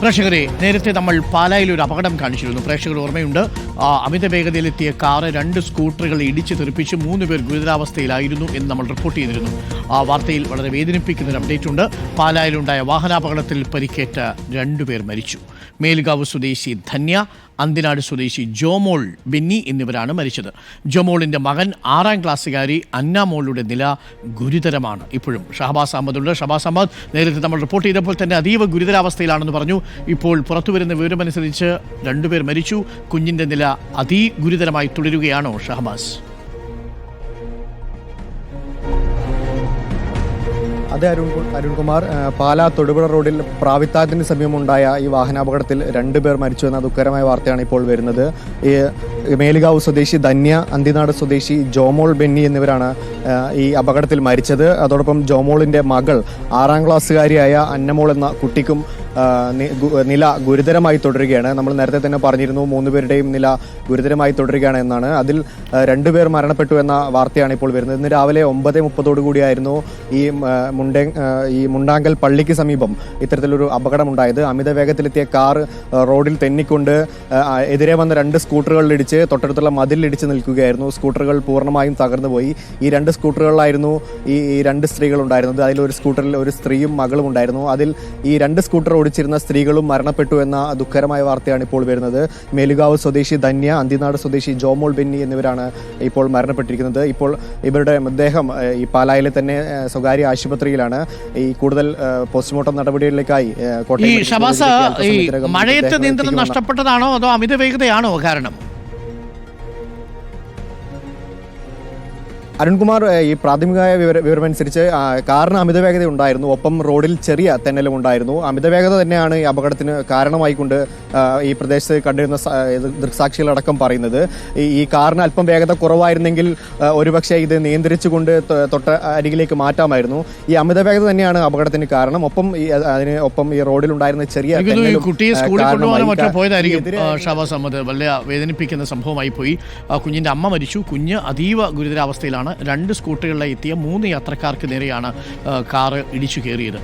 പ്രേക്ഷകരെ നേരത്തെ നമ്മൾ പാലായിൽ ഒരു അപകടം കാണിച്ചിരുന്നു. പ്രേക്ഷകർ ഓർമ്മയുണ്ട്. അമിത വേഗതയിലെത്തിയ കാറ് രണ്ട് സ്കൂട്ടറുകൾ ഇടിച്ചു തെറിപ്പിച്ച് മൂന്ന് പേർ ഗുരുതരാവസ്ഥയിലായിരുന്നു എന്ന് നമ്മൾ റിപ്പോർട്ട് ചെയ്തിരുന്നു. ആ വാർത്തയിൽ വളരെ വേദനിപ്പിക്കുന്ന ഒരു അപ്ഡേറ്റ് ഉണ്ട്. പാലായിലുണ്ടായ വാഹനാപകടത്തിൽ പരിക്കേറ്റ രണ്ടുപേർ മരിച്ചു. മേൽഗാവ് സ്വദേശി ധന്യ അന്തിനാട് സ്വദേശി ജോമോൾ ബിന്നി എന്നിവരാണ് മരിച്ചത്. ജോമോളിന്റെ മകൻ ആറാം ക്ലാസ്സുകാരി അന്നാമോളുടെ നില ഗുരുതരമാണ്. ഇപ്പോഴും ഷഹബാസ് അഹമ്മദുണ്ട് ഷഹബാസ് അഹമ്മദ് നേരത്തെ നമ്മൾ റിപ്പോർട്ട് ചെയ്തപ്പോൾ തന്നെ അതീവ ഗുരുതരാവസ്ഥയിലാണെന്ന് പറഞ്ഞു. ഇപ്പോൾ പുറത്തുവരുന്ന വിവരമനുസരിച്ച് രണ്ടുപേർ മരിച്ചു. കുഞ്ഞിന്റെ നില അതിഗുരുതരമായി തുടരുകയാണോ ഷഹബാസ്. അതെ അരുൺ അരുൺകുമാർ പാലാ തൊടുപുഴ റോഡിൽ പ്രാവിത്താത്തിന് സമീപമുണ്ടായ ഈ വാഹനാപകടത്തിൽ രണ്ടുപേർ മരിച്ചു എന്ന ദുഃഖകരമായ വാർത്തയാണ് ഇപ്പോൾ വരുന്നത്. ഈ മേലുകാവ് സ്വദേശി ധന്യ അന്തിനാട് സ്വദേശി ജോമോൾ ബെന്നി എന്നിവരാണ് ഈ അപകടത്തിൽ മരിച്ചത്. അതോടൊപ്പം ജോമോളിന്റെ മകൾ ആറാം ക്ലാസ്സുകാരിയായ അന്നമോൾ എന്ന കുട്ടിക്കും നില ഗുരുതരമായി തുടരുകയാണ്. നമ്മൾ നേരത്തെ തന്നെ പറഞ്ഞിരുന്നു മൂന്ന് പേരുടെയും നില ഗുരുതരമായി തുടരുകയാണ് എന്നാണ്. അതിൽ രണ്ടുപേർ മരണപ്പെട്ടു എന്ന വാർത്തയാണ് ഇപ്പോൾ വരുന്നത്. ഇന്ന് രാവിലെ ഒമ്പത് മുപ്പതോടു കൂടിയായിരുന്നു ഈ മുണ്ടേ ഈ മുണ്ടാങ്കൽ പള്ളിക്ക് സമീപം ഇത്തരത്തിലൊരു അപകടമുണ്ടായത്. അമിത വേഗത്തിലെത്തിയ കാർ റോഡിൽ തെന്നിക്കൊണ്ട് എതിരെ വന്ന രണ്ട് സ്കൂട്ടറുകളിലിടിച്ച് തൊട്ടടുത്തുള്ള മതിലിടിച്ച് നിൽക്കുകയായിരുന്നു. സ്കൂട്ടറുകൾ പൂർണമായും തകർന്നുപോയി. ഈ രണ്ട് സ്കൂട്ടറുകളിലായിരുന്നു ഈ രണ്ട് സ്ത്രീകൾ ഉണ്ടായിരുന്നത് അതിൽ ഒരു സ്കൂട്ടറിൽ ഒരു സ്ത്രീയും മകളും ഉണ്ടായിരുന്നു. അതിൽ ഈ രണ്ട് സ്കൂട്ടർ ഓടിച്ചിരുന്ന സ്ത്രീകളും മരണപ്പെട്ടു എന്ന ദുഃഖകരമായ വാർത്തയാണ് ഇപ്പോൾ വരുന്നത്. മേലുകാവ് സ്വദേശി ധന്യ അന്തിനാട് സ്വദേശി ജോമോൾ ബെന്നി എന്നിവരാണ് ഇപ്പോൾ മരണപ്പെട്ടിരിക്കുന്നത്. ഇപ്പോൾ ഇവരുടെ മൃതദേഹം ഈ പാലായിലെ തന്നെ സ്വകാര്യ ആശുപത്രിയിലാണ്. ഈ കൂടുതൽ പോസ്റ്റ്മോർട്ടം നടപടികളിലേക്കായി കോട്ടയം മഴയത്ത് നിയന്ത്രണം നഷ്ടപ്പെട്ടതാണോ അതോ അമിത വേഗതയാണോ കാരണം? അരുൺകുമാർ ഈ പ്രാഥമികമായ വിവര വിവരമനുസരിച്ച് കാറിന് അമിത വേഗത ഉണ്ടായിരുന്നു. ഒപ്പം റോഡിൽ ചെറിയ തെന്നലും ഉണ്ടായിരുന്നു. അമിത വേഗത തന്നെയാണ് ഈ അപകടത്തിന് കാരണമായിക്കൊണ്ട് ഈ പ്രദേശത്ത് കണ്ടിരുന്ന ദൃക്സാക്ഷികളടക്കം പറയുന്നത്. ഈ- കാറിന് അല്പം വേഗത കുറവായിരുന്നെങ്കിൽ ഒരുപക്ഷെ ഇത് നിയന്ത്രിച്ചുകൊണ്ട് തൊട്ട അരികിലേക്ക് മാറ്റാമായിരുന്നു. ഈ അമിത വേഗത തന്നെയാണ് അപകടത്തിന് കാരണം. ഒപ്പം ഈ അതിന് ഒപ്പം ഈ റോഡിൽ ഉണ്ടായിരുന്ന ചെറിയ കുട്ടിയെ സ്കൂളിൽ. കൊണ്ടുപോകാനോ മറ്റോ പോയതായിരിക്കും ഷാബാസ് അഹമ്മദ്. വേദനിപ്പിക്കുന്ന സംഭവമായി പോയി. കുഞ്ഞിന്റെ അമ്മ മരിച്ചു. കുഞ്ഞ് അതീവ ഗുരുതരാവസ്ഥയിലാണ്. രണ്ട് സ്കൂട്ടറുകളിലായി എത്തിയ മൂന്ന് യാത്രക്കാർക്ക് നേരെയാണ് കാറ് ഇടിച്ചു കയറിയത്.